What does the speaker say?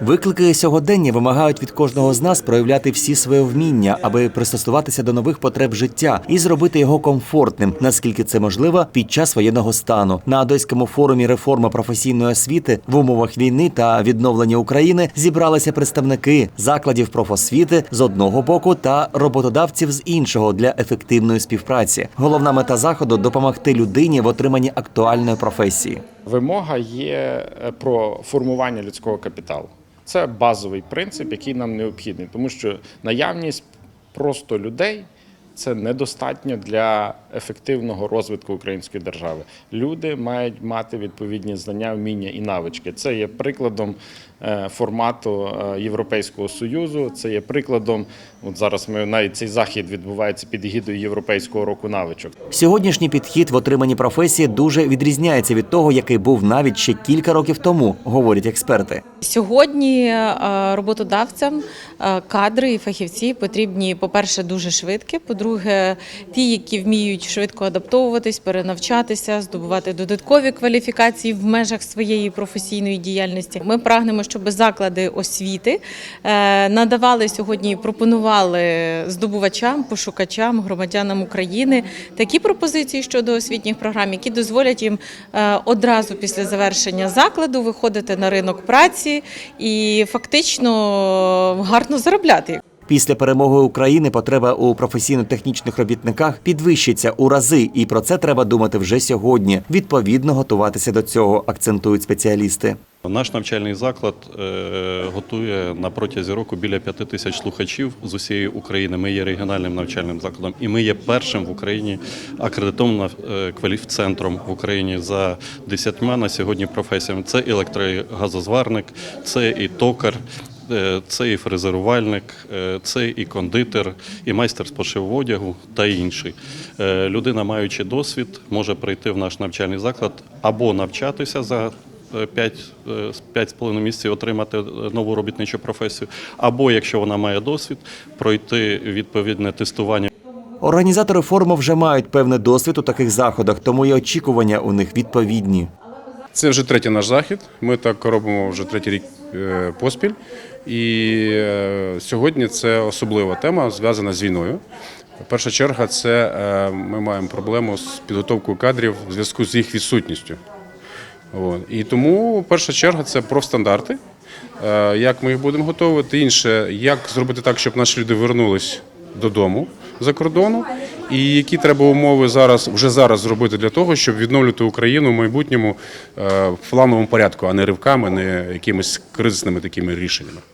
Виклики сьогодення вимагають від кожного з нас проявляти всі свої вміння, аби пристосуватися до нових потреб життя і зробити його комфортним, наскільки це можливо під час воєнного стану. На Одеському форумі реформи професійної освіти в умовах війни та відновлення України зібралися представники закладів профосвіти з одного боку та роботодавців з іншого для ефективної співпраці. Головна мета заходу допомогти людині в отриманні актуальної професії. Вимога є е, про формування людського капіталу. Це базовий принцип, який нам необхідний, тому що наявність просто людей це недостатньо для ефективного розвитку української держави. Люди мають мати відповідні знання, вміння і навички. Це є прикладом е, формату е, Європейського союзу. Це є прикладом. От зараз ми навіть цей захід відбувається під егідою Європейського року навичок. Сьогоднішній підхід в отриманні професії дуже відрізняється від того, який був навіть ще кілька років тому, говорять експерти. Сьогодні е, роботодавцям кадри і фахівці потрібні, по-перше, дуже швидкі. По-друге, ті, які вміють швидко адаптовуватись, перенавчатися, здобувати додаткові кваліфікації в межах своєї професійної діяльності. Ми прагнемо, щоб заклади освіти е, надавали сьогодні, пропонували здобувачам, пошукачам, громадянам України такі пропозиції щодо освітніх програм, які дозволять їм е, одразу після завершення закладу виходити на ринок праці і фактично гарно заробляти. Після перемоги України потреба у професійно-технічних робітниках підвищиться у рази, і про це треба думати вже сьогодні. Відповідно готуватися до цього, акцентують спеціалісти. Наш навчальний заклад е, готує на протязі року біля п'яти тисяч слухачів з усієї України. Ми є регіональним навчальним закладом, і ми є першим в Україні акредитованим е, кваліфцентром в Україні за десятьма на сьогодні професіями. Це електрогазозварник, це і токар. Е, Це і фрезерувальник, е, це і кондитер, і майстер з пошиву одягу та інший. Е, Людина, маючи досвід, може прийти в наш навчальний заклад або навчатися за 5-5,5 місяців отримати нову робітничу професію, або якщо вона має досвід, пройти відповідне тестування. Організатори форуму вже мають певний досвід у таких заходах, тому і очікування у них відповідні. Це вже третій наш захід. Ми так робимо вже третій рік поспіль. І е, сьогодні це особлива тема, зв'язана з війною. Перша черга це е, ми маємо проблему з підготовкою кадрів в зв'язку з їх відсутністю. І тому перша черга це профстандарти. Е, Як ми їх будемо готувати, інше, як зробити так, щоб наші люди вернулись додому за кордону, і які треба умови зараз вже зараз зробити для того, щоб відновлювати Україну в майбутньому е, в плановому порядку, а не ривками, не якимись кризисними такими рішеннями.